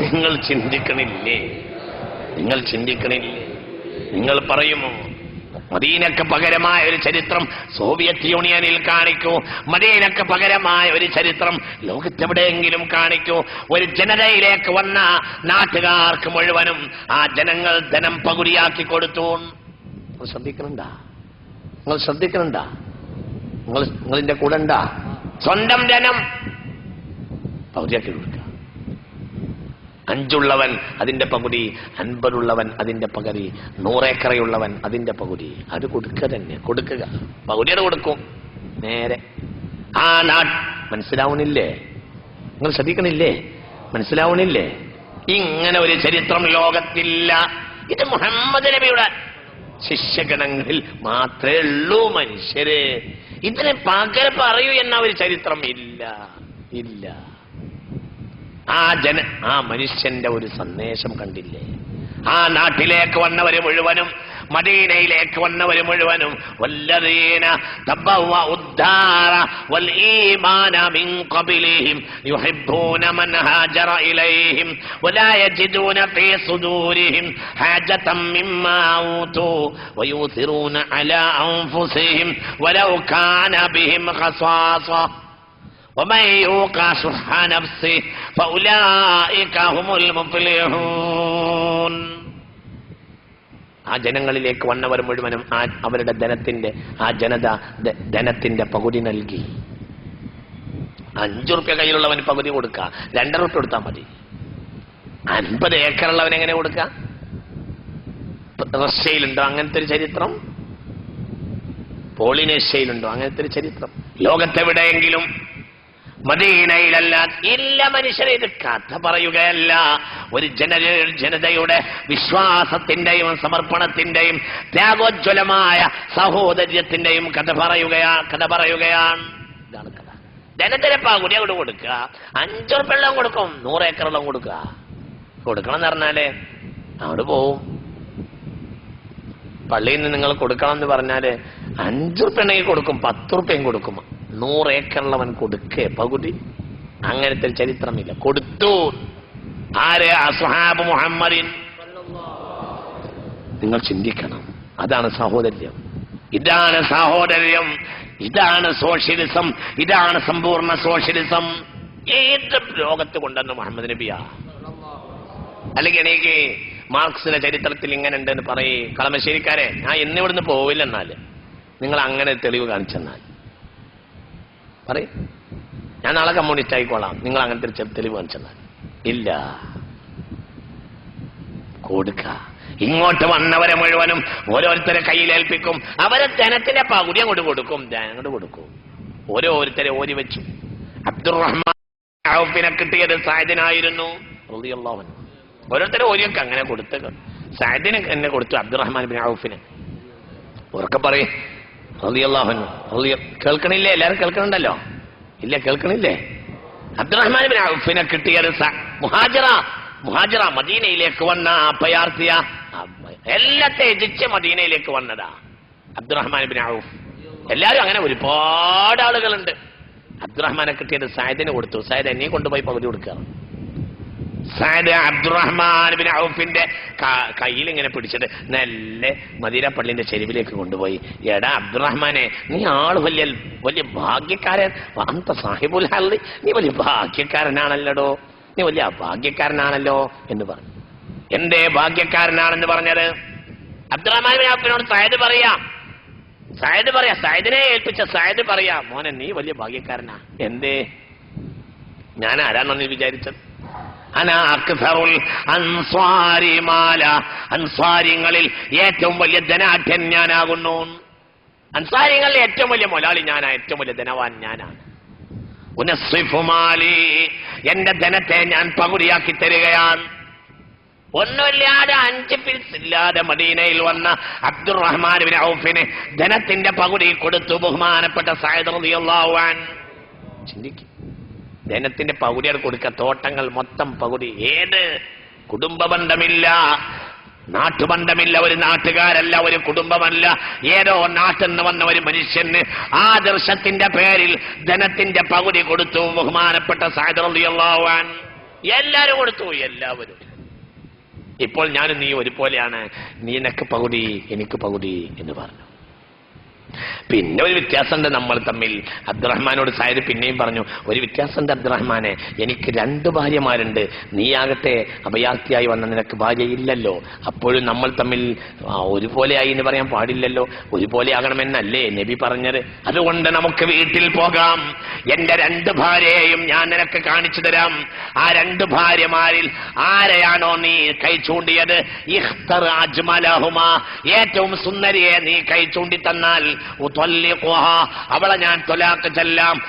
നിങ്ങൾ ചിന്തിക്കണില്ലേ? നിങ്ങൾ ചിന്തിക്കണില്ലേ? നിങ്ങൾ പറയുമോ? മദീനക്ക് പകരമായ ഒരു ചരിത്രം സോവിയറ്റ് യൂണിയനിൽ കാണിക്കൂ. മദീനക്ക് പകരമായ ഒരു ചരിത്രം ലോകത്തെവിടെയെങ്കിലും കാണിക്കൂ. ഒരു ജനതയിലേക്ക് വന്ന നാട്ടുകാർക്ക് മുഴുവനും ആ ജനങ്ങൾ ധനം പകുതിയാക്കി കൊടുത്തു. നിങ്ങൾ ശ്രദ്ധിക്കണ്ട നിങ്ങൾ ശ്രദ്ധിക്കണ്ട നിങ്ങൾ നിങ്ങളിന്റെ കൂടെ ഉണ്ടാ? സ്വന്തം ധനം പകുതിയാക്കി കൊടുക്കുക അഞ്ചുള്ളവൻ അതിന്റെ പകുതി അൻപതുള്ളവൻ അതിന്റെ പകുതി നൂറേക്കറയുള്ളവൻ അതിന്റെ പകുതി. അത് കൊടുക്കുക തന്നെ കൊടുക്കുക. പകുതിയുടെ കൊടുക്കും. നേരെ. ആ നാട്ട് മനസ്സിലാവുന്നില്ലേ? നിങ്ങൾ ശ്രദ്ധിക്കണില്ലേ? മനസ്സിലാവുന്നില്ലേ? ഇങ്ങനെ ഒരു ചരിത്രം ലോകത്തില്ല. ഇത് മുഹമ്മദ് നബിയുടെ ശിഷ്യഗണങ്ങളിൽ മാത്രമേ ഉള്ളൂ മനുഷ്യര്. ഇതിനെ പകരം പറയൂ എന്ന ഒരു ചരിത്രം ഇല്ല. ഇല്ല. ആ ജന ആ മനുഷ്യന്റെ ഒരു സന്ദേശം കണ്ടില്ലേ ആ നാട്ടിലേക്ക് വന്നവര് മുഴുവനും മദീനയിലേക്ക് വന്നവര് മുഴുവനും വല്ലദീന തബവ്വ ഉദ്ദാര വൽ ഈമാന മിൻ ഖബലിഹിം യുഹിബ്ബൂന മൻ ഹാജറ ഇലൈഹിം വലാ യജിദൂന ഫീ സുദൂരിഹിം ഹാജതൻ മിമ്മാ ഊതു വയൂസിറൂന അലാ അൻഫുസിഹിം വലൗ കാന ബിഹിം ഖസാസ ومن يوق شح نفسه فأولئك هم المفلحون ആ ജനങ്ങളിലേക്ക് വന്നവർ മുഴുവനും ആ അവരുടെ ധനത്തിന്റെ ആ ജനത ധനത്തിന്റെ പകുതി നൽകി. അഞ്ചു റുപ്യ കയ്യിലുള്ളവന് പകുതി കൊടുക്കുക രണ്ടര റുപ്യ കൊടുത്താൽ മതി. അൻപത് ഏക്കറുള്ളവൻ എങ്ങനെ കൊടുക്ക? റഷ്യയിലുണ്ടോ അങ്ങനത്തെ ഒരു ചരിത്രം? പോളിനേഷ്യയിലുണ്ടോ അങ്ങനത്തെ ഒരു ചരിത്രം? ലോകത്തെവിടെയെങ്കിലും മദീനയിലല്ല. ഇല്ല മനുഷ്യരെ ഇത് കഥ പറയുകയല്ല. ഒരു ജന ജനതയുടെ വിശ്വാസത്തിന്റെയും സമർപ്പണത്തിന്റെയും ത്യാഗോജ്വലമായ സഹോദര്യത്തിന്റെയും കഥ പറയുകയാ കഥ പറയുകയാണ്. ഇതാണ് കഥ. ജനത്തിന് പകുതി കൊടുക്കുക. അഞ്ചുറുപ്പ് വെള്ളം കൊടുക്കും. നൂറ് ഏക്കർ വെള്ളം കൊടുക്കുക. കൊടുക്കണം എന്ന് പറഞ്ഞാൽ അവിടെ പോവും. പള്ളിയിൽ നിന്ന് നിങ്ങൾ കൊടുക്കണം എന്ന് പറഞ്ഞാൽ അഞ്ചുറുപ്പ്യണെങ്കിൽ കൊടുക്കും. പത്തുറുപ്പ്യം കൊടുക്കും. നൂറ് ഏക്കറുള്ളവൻ കൊടുക്കേ പകുതി. അങ്ങനത്തെ ഒരു ചരിത്രമില്ല. കൊടുത്തു. ആരെ? അസ്ഹാബ് മുഹമ്മദിൻ. നിങ്ങൾ ചിന്തിക്കണം. അതാണ് സഹോദര്യം. ഇതാണ് സഹോദര്യം. ഇതാണ് സോഷ്യലിസം. ഇതാണ് സമ്പൂർണ സോഷ്യലിസം. ഏത് ലോകത്ത് കൊണ്ടെന്ന് മുഹമ്മദ് നബിയാ? അല്ലെങ്കിൽ എനിക്ക് മാർക്സിന്റെ ചരിത്രത്തിൽ ഇങ്ങനെ ഉണ്ടെന്ന് പറയേ. കളമശ്ശേരിക്കാരെ ഞാൻ ഇന്നിവിടുന്ന് പോവില്ലെന്നാൽ. നിങ്ങൾ അങ്ങനെ തെളിവ് കാണിച്ചെന്നാൽ. പറയ്. ഞാൻ നാളെ കമ്മ്യൂണിസ്റ്റ് ആയിക്കോളാം. നിങ്ങൾ അങ്ങനത്തെ ഒരു തെളിവ് കാണിച്ചെന്നാൽ ഇല്ല. കൊടുക്ക. ഇങ്ങോട്ട് വന്നവരെ മുഴുവനും ഓരോരുത്തരെ കയ്യിലേൽപ്പിക്കും അവരെ ധനത്തിന്റെ പകുതി അങ്ങോട്ട് കൊടുക്കും. അങ്ങോട്ട് കൊടുക്കും. ഓരോരുത്തരെ ഓരി വെച്ചു. അബ്ദുറഹ്മാനെ കിട്ടിയത് സായദിനായിരുന്നു. ഓരോരുത്തരെ ഓരിയൊക്കെ അങ്ങനെ കൊടുത്തു. സായദിന് എന്നെ കൊടുത്തു അബ്ദുറഹ്മാൻ ബിൻ ഔഫിന്. ഉറക്കെ പറയേ. റളിയല്ലാഹു റളിയ കേൾക്കണില്ലേ? എല്ലാരും കേൾക്കണുണ്ടല്ലോ? ഇല്ല കേൾക്കണില്ലേ? അബ്ദുറഹ്മാൻ ബിൻ ഔഫിനെ കിട്ടിയ മുഹാജിറ. മുഹാജിറ മദീനയിലേക്ക് വന്ന അഭയാർത്ഥിയ. എല്ലാത്തെ ത്യജിച്ച് മദീനയിലേക്ക് വന്നതാ. Abdurrahman bin Auf. എല്ലാരും അങ്ങനെ ഒരുപാട് ആളുകളുണ്ട്. അബ്ദുറഹ്മാനെ കിട്ടിയത് സായദിനെ കൊടുത്തു. സായദ് എന്നെ കൊണ്ടുപോയി പകുതി കൊടുക്കുക അബ്ദുറഹ്മാൻ ബിൻ ഔഫിന്റെ കയ്യിൽ ഇങ്ങനെ പിടിച്ചിട്ട് നല്ല മദീന പള്ളിന്റെ ചെരുവിലേക്ക് കൊണ്ടുപോയി. എടാ അബ്ദുറഹ്മാനെ നീ ആൾ വലിയ വലിയ ഭാഗ്യക്കാരൻ. അന്ത സാഹിബുൽ ഹല്ലി നീ വലിയ ഭാഗ്യക്കാരനാണല്ലോടോ. നീ വലിയ ഭാഗ്യക്കാരനാണല്ലോ എന്ന് പറഞ്ഞു. എന്തേ ഭാഗ്യക്കാരനാണെന്ന് പറഞ്ഞത്? അബ്ദുറഹ്മാൻ ബിൻ ഔഫിനോട് സയദ് പറയാം. സയദ് പറയാ. സയദിനെ ഏൽപ്പിച്ച സയദ് പറയാ. മോനെ നീ വലിയ ഭാഗ്യക്കാരനാ. എന്തേ? ഞാൻ ആരാണെന്ന് വിചാരിച്ചത്? അൻസ്വാരിങ്ങളിൽ ഏറ്റവും വലിയ ധനാഢ്യൻ ഞാനാകുന്നു. അൻസാരിങ്ങളിൽ ഏറ്റവും വലിയ മുലാളി ഞാനാ ഏറ്റവും വലിയ ധനവാൻ ഞാനാണ്. ഉനസ്സിഫു മാലി. എന്റെ ധനത്തെ ഞാൻ പകുതിയാക്കി തരികയാണ്. ഒന്നുമില്ലാതെ അഞ്ച് പിൽസ് ഇല്ലാതെ മദീനയിൽ വന്ന അബ്ദുറഹ്മാൻ ബിൻ ഔഫിന് ധനത്തിന്റെ പകുതി കൊടുത്തു ബഹുമാനപ്പെട്ട സായദ് റളിയല്ലാഹു ചിന്തിക്കും. ധനത്തിന്റെ പകുതിയാണ് കൊടുക്കുക. തോട്ടങ്ങൾ മൊത്തം പകുതി. ഏത്? കുടുംബ ബന്ധമില്ല നാട്ടുബന്ധമില്ല. ഒരു നാട്ടുകാരല്ല ഒരു കുടുംബമല്ല. ഏതോ നാട്ടിൽ നിന്ന് വന്ന ഒരു മനുഷ്യന് ആദർശത്തിന്റെ പേരിൽ ധനത്തിന്റെ പകുതി കൊടുത്തു. ബഹുമാനപ്പെട്ട സായദറിയാവാൻ എല്ലാരും കൊടുത്തു. എല്ലാവരും. ഇപ്പോൾ ഞാനും നീ ഒരുപോലെയാണ്. നീ എനക്ക് പകുതി എനിക്ക് പകുതി എന്ന് പറഞ്ഞു. പിന്നെ ഒരു വ്യത്യാസമുണ്ട് നമ്മൾ തമ്മിൽ. അബ്ദുറഹ്മാനോട് സായത് പിന്നെയും പറഞ്ഞു ഒരു വ്യത്യാസമുണ്ട് അബ്ദുറഹ്മാനെ. എനിക്ക് രണ്ട് ഭാര്യമാരുണ്ട്. നീയാകട്ടെ അഭയാർത്ഥിയായി വന്ന നിനക്ക് ഭാര്യയില്ലല്ലോ. അപ്പോഴും നമ്മൾ തമ്മിൽ ഒരുപോലെ ഒരുപോലെയായി എന്ന് പറയാൻ പാടില്ലല്ലോ. ഒരുപോലെ ആകണമെന്നല്ലേ നബി പറഞ്ഞത്. അതുകൊണ്ട് നമുക്ക് വീട്ടിൽ പോകാം. എന്റെ രണ്ട് ഭാര്യയെയും ഞാൻ നിനക്ക് കാണിച്ചു തരാം. ആ രണ്ട് ഭാര്യമാരിൽ ആരെയാണോ നീ കൈ ചൂണ്ടിയത്? ഏറ്റവും സുന്ദരിയെ നീ കൈ ചൂണ്ടി തന്നാൽ അവളെ ഞാൻ തൊലാക്ക് ചെല്ലാം.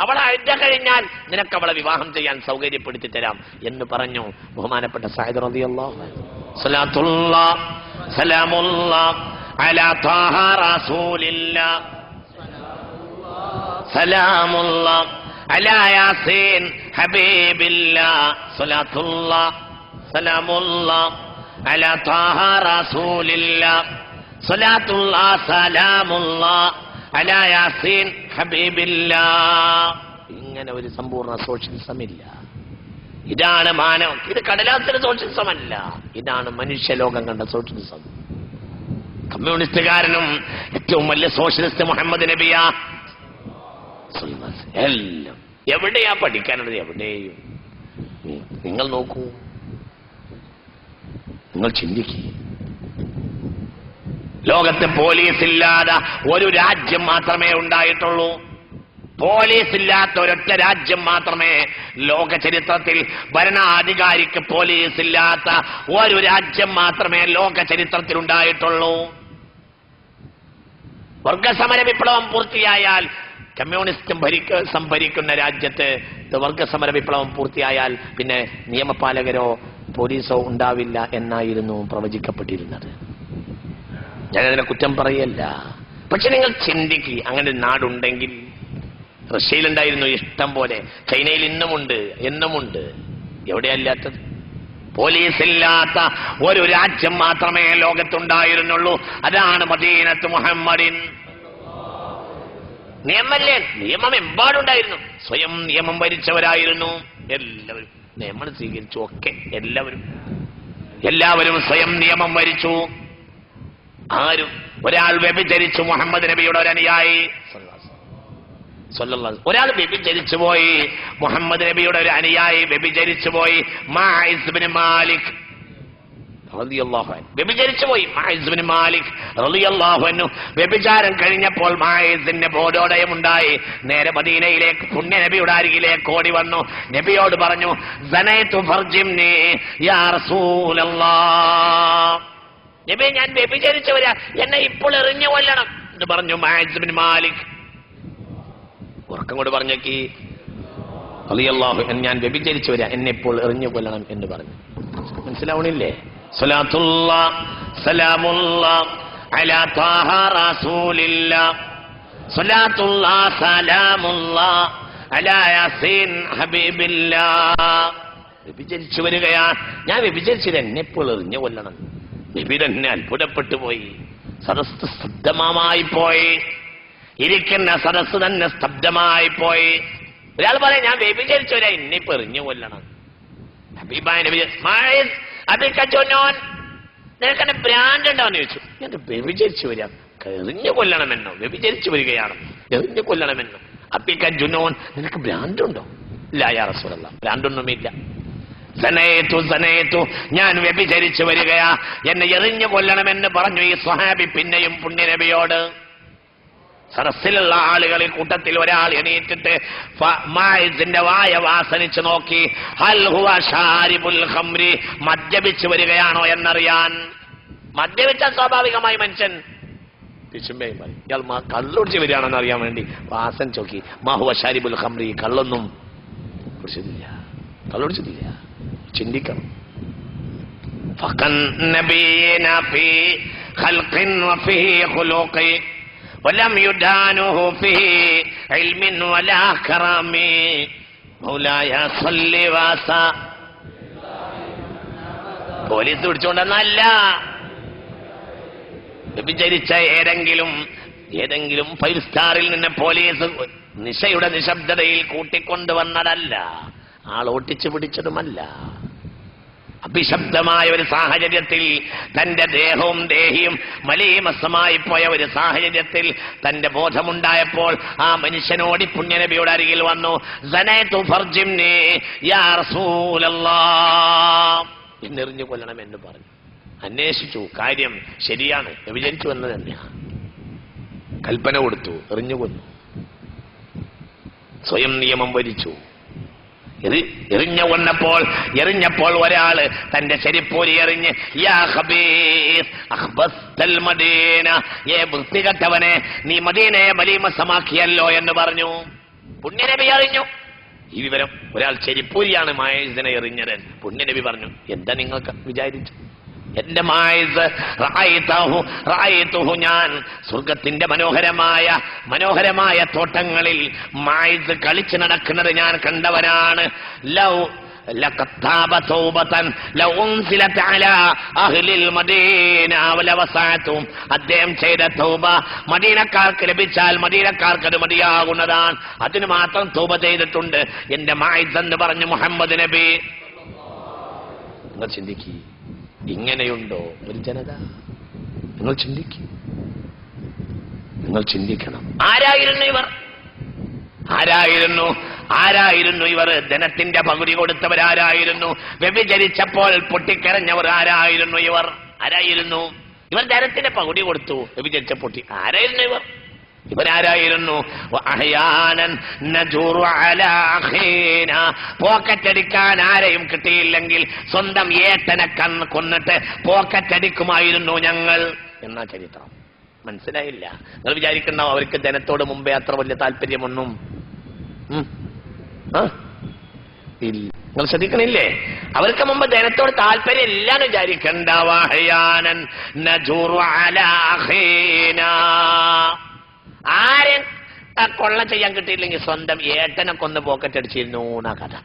അവളെ അഴുത കഴിഞ്ഞാൽ നിനക്ക് അവളെ വിവാഹം ചെയ്യാൻ സൗകര്യപ്പെടുത്തി തരാം എന്ന് പറഞ്ഞു ബഹുമാനപ്പെട്ട സായുധ റളിയല്ലാഹു അൻഹു. സലാത്തുല്ലാ സലാമുല്ലാ അലാ ത്വാഹ റസൂലില്ലാ. സലാമുല്ലാ അലാ യാസീൻ ഹബീബില്ലാ. സലാത്തുല്ലാ സലാമുല്ലാ ഇങ്ങനെ ഒരു സമ്പൂർണ സോഷ്യലിസം ഇല്ല ഇതാണ് മാനവം ഇത് കടലാസിന്റെ സോഷ്യലിസം അല്ല ഇതാണ് മനുഷ്യലോകം കണ്ട സോഷ്യലിസം. കമ്മ്യൂണിസ്റ്റുകാരനും ഏറ്റവും വലിയ സോഷ്യലിസ്റ്റ് മുഹമ്മദ് നബിയ. എല്ലാം. എവിടെയാ പഠിക്കാനുള്ളത്? എവിടെയും. നിങ്ങൾ നോക്കൂ. നിങ്ങൾ ചിന്തിക്കുക ലോകത്ത് പോലീസ് ഇല്ലാതെ ഒരു രാജ്യം മാത്രമേ ഉണ്ടായിട്ടുള്ളൂ. പോലീസ് ഇല്ലാത്ത ഒരൊറ്റ രാജ്യം മാത്രമേ ലോക ചരിത്രത്തിൽ ഭരണാധികാരിക്ക് പോലീസ് ഇല്ലാത്ത ഒരു രാജ്യം മാത്രമേ ലോക ചരിത്രത്തിൽ ഉണ്ടായിട്ടുള്ളൂ. വർഗസമര വിപ്ലവം പൂർത്തിയായാൽ കമ്മ്യൂണിസ്റ്റും ഭരിക്ക സംഭരിക്കുന്ന രാജ്യത്ത് വർഗസമര വിപ്ലവം പൂർത്തിയായാൽ പിന്നെ നിയമപാലകരോ പോലീസോ ഉണ്ടാവില്ല എന്നായിരുന്നു പ്രവചിക്കപ്പെട്ടിരുന്നത്. ഞാനതിനെ കുറ്റം പറയല്ല. പക്ഷെ നിങ്ങൾ ചിന്തിക്കുക അങ്ങനെ ഒരു നാടുണ്ടെങ്കിൽ റഷ്യയിലുണ്ടായിരുന്നു ഇഷ്ടം പോലെ ചൈനയിൽ ഇന്നുമുണ്ട് എന്നുമുണ്ട്. എവിടെയല്ലാത്തത്? പോലീസില്ലാത്ത ഒരു രാജ്യം മാത്രമേ ലോകത്തുണ്ടായിരുന്നുള്ളൂ. അതാണ് മദീനത്ത് മുഹമ്മദിൻ. നിയമല്ലേ നിയമം എമ്പാടുണ്ടായിരുന്നു. സ്വയം നിയമം ഭരിച്ചവരായിരുന്നു എല്ലാവരും. നിയമം സ്വീകരിച്ചു. ഒക്കെ എല്ലാവരും എല്ലാവരും സ്വയം നിയമം വരിച്ചു. ആരും ഒരാൾ വ്യഭിചരിച്ചു. മുഹമ്മദ് നബിയുടെ ഒരു അനുയായി. സല്ലല്ലാഹു അലൈഹി- ഒരാൾ വ്യഭിചരിച്ചു പോയി. മുഹമ്മദ് നബിയുടെ ഒരു അനുയായി വ്യഭിചരിച്ചു പോയി. മാലിക്. പോയി. മാലിക് വ്യഭിചാരം കഴിഞ്ഞപ്പോൾ മായസിന്റെ ബോധോദയം ഉണ്ടായി നേരെ മദീനയിലേക്ക് പുണ്യ നബിയുടെ അരികിലേക്ക് ഓടി വന്നു. നബിയോട് പറഞ്ഞു. നബി ഞാൻ വ്യഭിചരിച്ചവരാ. എന്നെ ഇപ്പോൾ എറിഞ്ഞു കൊല്ലണം. എന്ന് പറഞ്ഞു മാലിക്. ഉറക്കം കൊണ്ട് പറഞ്ഞേക്ക് അലിയല്ലാഹു ഞാൻ വ്യഭിചരിച്ചവരാ. എന്നെ ഇപ്പോൾ എറിഞ്ഞു കൊല്ലണം എന്ന് പറഞ്ഞു. മനസ്സിലാവണില്ലേ? വ്യഭിചരിച്ചു വരികയാ. ഞാൻ വ്യഭിചരിച്ചത് എന്നെ ഇപ്പോൾ എറിഞ്ഞു കൊല്ലണം. വിപിരന്നെ അത്ഭുതപ്പെട്ടു പോയി. സദസ് സ്തബ്ധമായി പോയി. ഇരിക്കുന്ന സദസ് തന്നെ സ്തബ്ധമായി പോയി. ഒരാൾ പറയാം ഞാൻ വ്യഭിചരിച്ചവരെ ഇന്നിപ്പോ എറിഞ്ഞു കൊല്ലണം. ഹബീബായ "മായിസ്, കച്ചോനോൻ നിനക്കെന്നെ ഭ്രാന്ത് ഉണ്ടോന്ന് ചോദിച്ചു. ഞാൻ വ്യഭിചരിച്ചു വരിക. എറിഞ്ഞു കൊല്ലണമെന്നോ? വ്യഭിചരിച്ചു വരികയാണ്. എറിഞ്ഞു കൊല്ലണമെന്നോ? അപ്പിക്ക ജുനോൻ നിനക്ക് ഉണ്ടോ ഇല്ല യാ റസൂലല്ല ഭ്രാന്തൊന്നുമില്ല. സനയത്തു സനയത്തു ഞാൻ വ്യഭിചരിച്ചു വരികയാ. എന്നെ എറിഞ്ഞു കൊല്ലണമെന്ന് പറഞ്ഞു ഈ സ്വഹാബി പിന്നെയും പുണ്യനബിയോട് സദസ്സിലുള്ള ആളുകളിൽ കൂട്ടത്തിൽ ഒരാൾ എണീറ്റിട്ട് മായിസിന്റെ വായ വാസനിച്ച് നോക്കി ഹൽഹുവ ഷാരിബുൽ ഹംരി മദ്യപിച്ചു വരികയാണോ എന്നറിയാൻ. മദ്യപിച്ച സ്വാഭാവികമായി മനുഷ്യൻ പിശുമ്പയും ഇയാൾ കള്ളൊടിച്ച് വരികയാണെന്ന് അറിയാൻ വേണ്ടി വാസൻ ചോക്കി മാഹുവ ഷാരിബുൽ ഹംറി കള്ളൊന്നും കുടിച്ചിട്ടില്ല. കള്ളുടിച്ചിട്ടില്ല. ചിന്തിക്കണം. ഫക്കൻ നബീന ഫീ ഖൽഖിൻ വഫീ ഖുലൂഖി. പോലീസ് പിടിച്ചുകൊണ്ടെന്നല്ല വ്യഭിചരിച്ച ഏതെങ്കിലും ഏതെങ്കിലും ഫൈവ് സ്റ്റാറിൽ നിന്ന് പോലീസ് നിശയുടെ നിശബ്ദതയിൽ കൂട്ടിക്കൊണ്ടുവന്നതല്ല. ആൾ ഓട്ടിച്ചു പിടിച്ചതുമല്ല. അഭിശബ്ദമായ ഒരു സാഹചര്യത്തിൽ തന്റെ ദേഹവും ദേഹിയും മലീമസമായി പോയ ഒരു സാഹചര്യത്തിൽ തന്റെ ബോധമുണ്ടായപ്പോൾ ആ മനുഷ്യനോട് പുണ്യനബിയുടെ അരികിൽ വന്നു. എന്നെറിഞ്ഞു കൊല്ലണം എന്ന് പറഞ്ഞു. അന്വേഷിച്ചു കാര്യം ശരിയാണ് വിചാരിച്ചു വന്നത് തന്നെയാണ്. കൽപ്പന കൊടുത്തു എറിഞ്ഞു കൊന്നു. സ്വയം നിയമം വരിച്ചു. എറി- എറിഞ്ഞ കൊന്നപ്പോൾ എറിഞ്ഞപ്പോൾ ഒരാൾ തന്റെ ചെരിപ്പൂരി എറിഞ്ഞ് ഏ വൃത്തികെട്ടവനെ നീ മദീനയെ മലീമസമാക്കിയല്ലോ എന്ന് പറഞ്ഞു. പുണ്യനബി അറിഞ്ഞു. ഈ വിവരം ഒരാൾ ചെരിപ്പൂരിയാണ് മായസിനെ എറിഞ്ഞത് പുണ്യനബി പറഞ്ഞു. എന്താ നിങ്ങൾക്ക് വിചാരിച്ചു എന്റെ മായസ് റായിത്തഹു റായിത്തുഹു ഞാൻ സ്വർഗത്തിന്റെ മനോഹരമായ മനോഹരമായ തോട്ടങ്ങളിൽ മായസ് കളിച്ചു നടക്കുന്നത് ഞാൻ കണ്ടവനാണ് ലൗ لقطاب توبة لو أنزلت على أهل المدينة ولوسعتهم അദ്ദേഹം ചെയ്ത തൗബ മദീനക്കാർക്ക് ലഭിച്ചാൽ മദീനക്കാർക്ക് അത് മതിയാകുന്നതാണ് അതിന് മാത്രം തൗബ ചെയ്തിട്ടുണ്ട് എന്റെ മായിസ് എന്ന് പറഞ്ഞു മുഹമ്മദ് നബി നിങ്ങൾ ചിന്തിക്കുക ഇങ്ങനെയുണ്ടോ ഒരു ജനത? നിങ്ങൾ ചിന്തിക്കും. നിങ്ങൾ ചിന്തിക്കണം. ആരായിരുന്നു ഇവർ? ആരായിരുന്നു? ആരായിരുന്നു ഇവർ? ധനത്തിന്റെ പകുതി കൊടുത്തവരാരായിരുന്നു വ്യഭിചരിച്ചപ്പോൾ പൊട്ടിക്കരഞ്ഞവർ ആരായിരുന്നു ഇവർ? ആരായിരുന്നു? ഇവർ ധനത്തിന്റെ പകുതി കൊടുത്തു. വ്യഭിചരിച്ച പൊട്ടി ആരായിരുന്നു ഇവർ? ഇവരാരായിരുന്നു. പോക്കറ്റടിക്കാൻ ആരെയും കിട്ടിയില്ലെങ്കിൽ സ്വന്തം ഏട്ടനെ കണ്ണ് കൊന്നിട്ട് പോക്കറ്റടിക്കുമായിരുന്നു ഞങ്ങൾ. എന്ന ചരിത്രം? മനസ്സിലായില്ല. നിങ്ങൾ വിചാരിക്കണോ അവർക്ക് ജനത്തോട് മുമ്പേ അത്ര വലിയ താല്പര്യമൊന്നും. നിങ്ങൾ ശ്രദ്ധിക്കണില്ലേ? അവർക്ക് മുമ്പ് ജനത്തോട് താല്പര്യം ഇല്ലാന്ന് വിചാരിക്കണ്ട വാഹയാനൻ നജൂർ. ആരൻ ആ കൊള്ള ചെയ്യാൻ കിട്ടിയില്ലെങ്കിൽ സ്വന്തം ഏട്ടനെ കൊന്ന് പോക്കറ്റ് അടിച്ചിരുന്നു എന്നാ കഥ.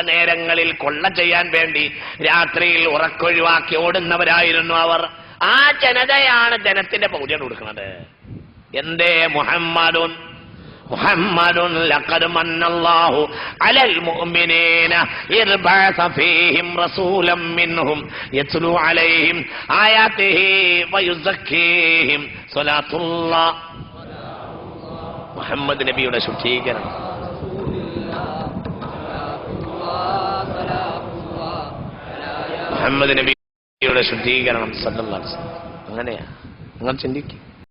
നേരങ്ങളിൽ കൊള്ള ചെയ്യാൻ വേണ്ടി രാത്രിയിൽ ഉറക്കൊഴിവാക്കി ഓടുന്നവരായിരുന്നു അവർ. ആ ജനതയാണ് ജനത്തിന്റെ പൗര്യം കൊടുക്കുന്നത്. എന്തേ മുഹമ്മദും محمد لقد من الله على المؤمنين إذ بعث فيهم رسولا منهم يتلو عليهم آياته ويزكيهم صلاة الله മുഹമ്മദ് നബിയുടെ ശുദ്ധീകരണം മുഹമ്മദ് നബിയുടെ ശുദ്ധീകരണം സല്ലല്ലാഹു അലൈഹി വസല്ലം. അങ്ങനെയാ നിങ്ങൾ ചിന്തിക്കും